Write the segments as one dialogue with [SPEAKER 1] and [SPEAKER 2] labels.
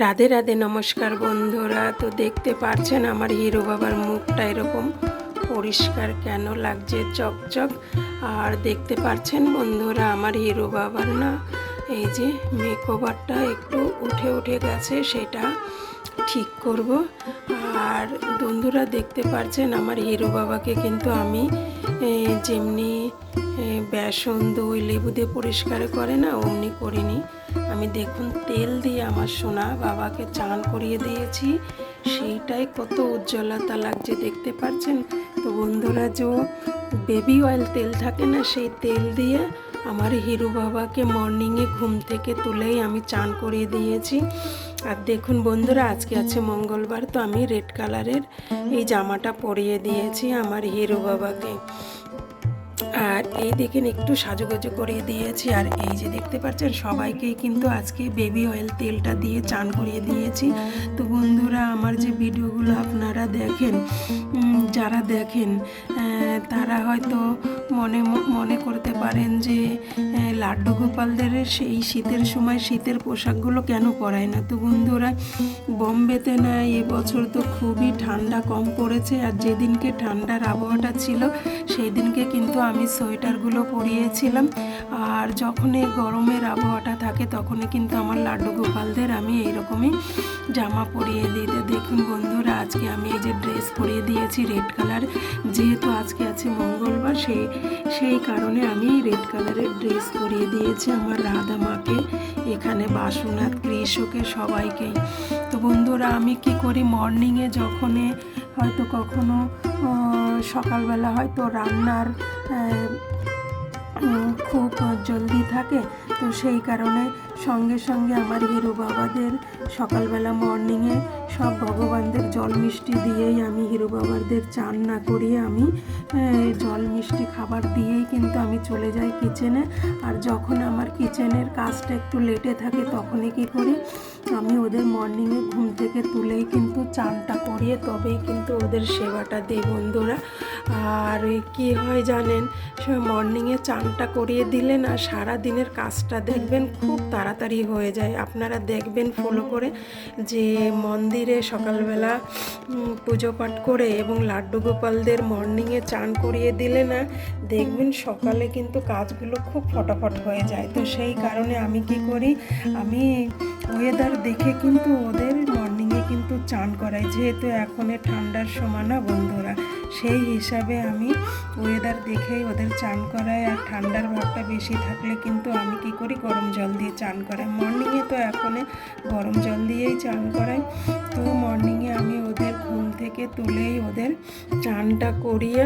[SPEAKER 1] রাধে রাধে, নমস্কার বন্ধুরা। তো দেখতে পারছেন আমার হিরো বাবার মুখটা এরকম পরিষ্কার কেন লাগছে চকচক। আর দেখতে পারছেন বন্ধুরা, আমার হিরো বাবার না এই যে মেকওভারটা একটু উঠে উঠে গেছে, সেটা ঠিক করব। আর বন্ধুরা দেখতে পারছেন আমার হিরো বাবাকে কিন্তু আমি যেমনি বেসন, দই, লেবু দিয়ে পরিষ্কার করে না, অমনি করিনি। আমি দেখুন তেল দিয়ে আমার সোনা বাবাকে চান করিয়ে দিয়েছি। সেইটাই কত উজ্জ্বলতা লাগছে দেখতে পাচ্ছেন তো বন্ধুরা, যে বেবি অয়েল তেল থাকে না, সেই তেল দিয়ে আমার হিরু বাবাকে মর্নিংয়ে ঘুম থেকে তুলেই আমি চান করিয়ে দিয়েছি। আর দেখুন বন্ধুরা, আজকে আছে মঙ্গলবার, তো আমি রেড কালারের এই জামাটা পরিয়ে দিয়েছি আমার হিরু বাবাকে। আর এই দেখেন, একটু সাজুগুজু করিয়ে দিয়েছি। আর এই যে দেখতে পাচ্ছেন, সবাইকেই কিন্তু আজকে বেবি অয়েল তেলটা দিয়ে চান করিয়ে দিয়েছি। তো বন্ধুরা, আমার যে ভিডিওগুলো আপনারা দেখেন যারা দেখেন তারা হয়তো মনে মনে করতে পারেন যে লাড্ডু গোপালদের সেই শীতের সময় শীতের পোশাকগুলো কেন পরায় না? তো বন্ধুরা, বম্বেতে না এবছর তো খুবই ঠান্ডা কম পড়েছে, আর যেদিনকে ঠান্ডার আবহাওয়াটা ছিল সেই দিনকে কিন্তু আমি সোয়েটারগুলো পরিয়েছিলাম, আর যখন এই গরমের আবহাওয়াটা থাকে, তখনই কিন্তু আমার লাড্ডু গোপালদের আমি এইরকমই জামা পরিয়ে দিতে। দেখুন বন্ধুরা, আজকে আমি যে ড্রেস পরিয়ে দিয়েছি রেড কালার যেহেতু আজকে আছে মঙ্গলবার সেই সেই কারণে আমি রেড কালারের ড্রেস পরিয়ে দিয়েছি আমার রাধা মাকে, এখানে বাসুনাথ, কৃষকে সবাইকেই তো বন্ধুরা, আমি কি করি মর্নিংয়ে যখনই হয়তো কখনো সকালবেলা হয়তো রান্নার খুব জলদি থাকে তো সেই কারণে সঙ্গে সঙ্গে আমার হিরো বাবাদের সকালবেলা মর্নিংয়ে সব ভগবানদের জল মিষ্টি দিয়েই আমি হিরো বাবাদের চান না করিয়ে আমি জল মিষ্টি খাবার দিয়েই কিন্তু আমি চলে যাই কিচেনে আর যখন আমার কিচেনের কাজটা একটু লেটে থাকে তখনই কি করি, আমি ওদের মর্নিংয়ে ঘুম থেকে তুলেই কিন্তু চানটা করিয়ে তবেই কিন্তু ওদের সেবাটা দিই বন্ধুরা। আর কি হয় জানেন, সে মর্নিংয়ে চানটা করিয়ে দিলে না সারা দিনের কাজটা দেখবেন খুব তাড়াতাড়ি হয়ে যায়। আপনারা দেখবেন ফলো করে যে মন্দিরে সকালবেলা পুজো পাঠ করে এবং লাড্ডু গোপালদের মর্নিংয়ে চান করিয়ে দিলে না, দেখবেন সকালে কিন্তু কাজগুলো খুব ফটাফট হয়ে যায়। তো সেই কারণে আমি কি করি, আমি ওয়েদার দেখে কিন্তু ওদের মর্নিংয়ে কিন্তু চান করাই যেহেতু এখন ঠান্ডার সময় না বন্ধুরা, সেই হিসাবে আমি ওয়েদার দেখেই ওদের চান করাই আর ঠান্ডার ভাবটা বেশি থাকলে কিন্তু আমি কি করি? গরম জল দিয়ে চান করাই। মর্নিংয়ে তো এখন গরম জল দিয়েই চান করাই। থেকে তুলেই ওদের চানটা করিয়ে,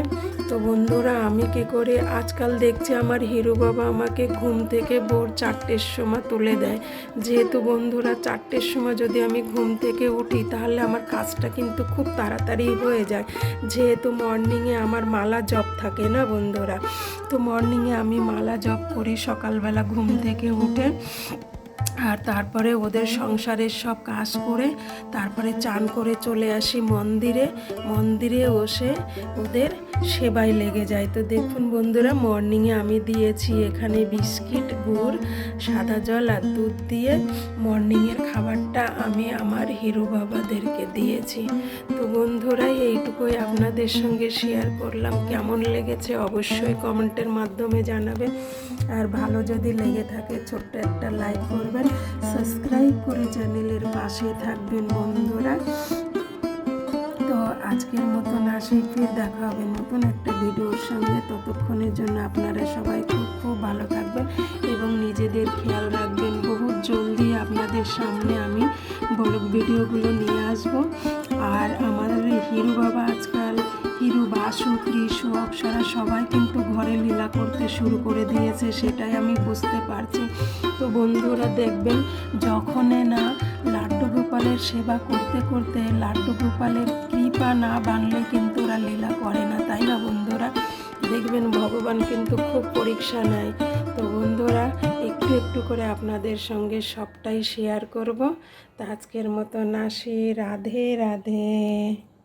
[SPEAKER 1] তো বন্ধুরা আমি কি করে আজকাল দেখছি আমার হিরো বাবা আমাকে ঘুম থেকে ভোর চারটের সময় তুলে দেয়। যেহেতু বন্ধুরা চারটের সময় যদি আমি ঘুম থেকে উঠি, তাহলে আমার কাজটা কিন্তু খুব তাড়াতাড়ি হয়ে যায়। যেহেতু মর্নিংয়ে আমার মালা জব থাকে না বন্ধুরা? তো মর্নিংয়ে আমি মালা জব করি সকালবেলা ঘুম থেকে উঠে। আর তারপরে ওদের সংসারের সব কাজ করে তারপরে চান করে চলে আসি মন্দিরে। মন্দিরে বসে ওদের সেবায় লেগে যায়। তো দেখুন বন্ধুরা মর্নিংয়ে আমি দিয়েছি এখানে বিস্কিট, গুড়, সাদা জল আর দুধ দিয়ে মর্নিংয়ের খাবারটা আমি আমার হিরো বাবাদেরকে দিয়েছি। তো বন্ধুরা, এইটুকুই আপনাদের সঙ্গে শেয়ার করলাম। কেমন লেগেছে অবশ্যই কমেন্টের মাধ্যমে জানাবেন। আর ভালো যদি লেগে থাকে, ছোট্ট একটা লাইক করবেন। সাবস্ক্রাইব করে চ্যানেলের পাশে থাকবেন বন্ধুরা। আজকের মতন আসি, ফির দেখা হবে নতুন একটা ভিডিওর সঙ্গে। ততক্ষণের জন্য আপনারা সবাই খুব খুব ভালো থাকবেন এবং নিজেদের খেয়াল রাখবেন। বহুত জলদি আপনাদের সামনে আমি ব্লগ ভিডিওগুলো নিয়ে আসব। আর আমাদের হিরু বাবা আজকাল, হিরু, বাসু, কৃষু, অপসারা সবাই কিন্তু ঘরে লীলা করতে শুরু করে দিয়েছে, সেটাই আমি বুঝতে পারছি। তো বন্ধুরা দেখবেন, যখনই না, লাড্ডু গোপালের সেবা করতে করতে লাড্ডু গোপালের কৃপা না বানলে কিন্তু ওরা লীলা করে না, তাই না বন্ধুরা? দেখবেন ভগবান কিন্তু খুব পরীক্ষা নেয়। তো বন্ধুরা, একটু একটু করে আপনাদের সঙ্গে সবটাই শেয়ার করব। তা আজকের মতো আসি রাধে রাধে।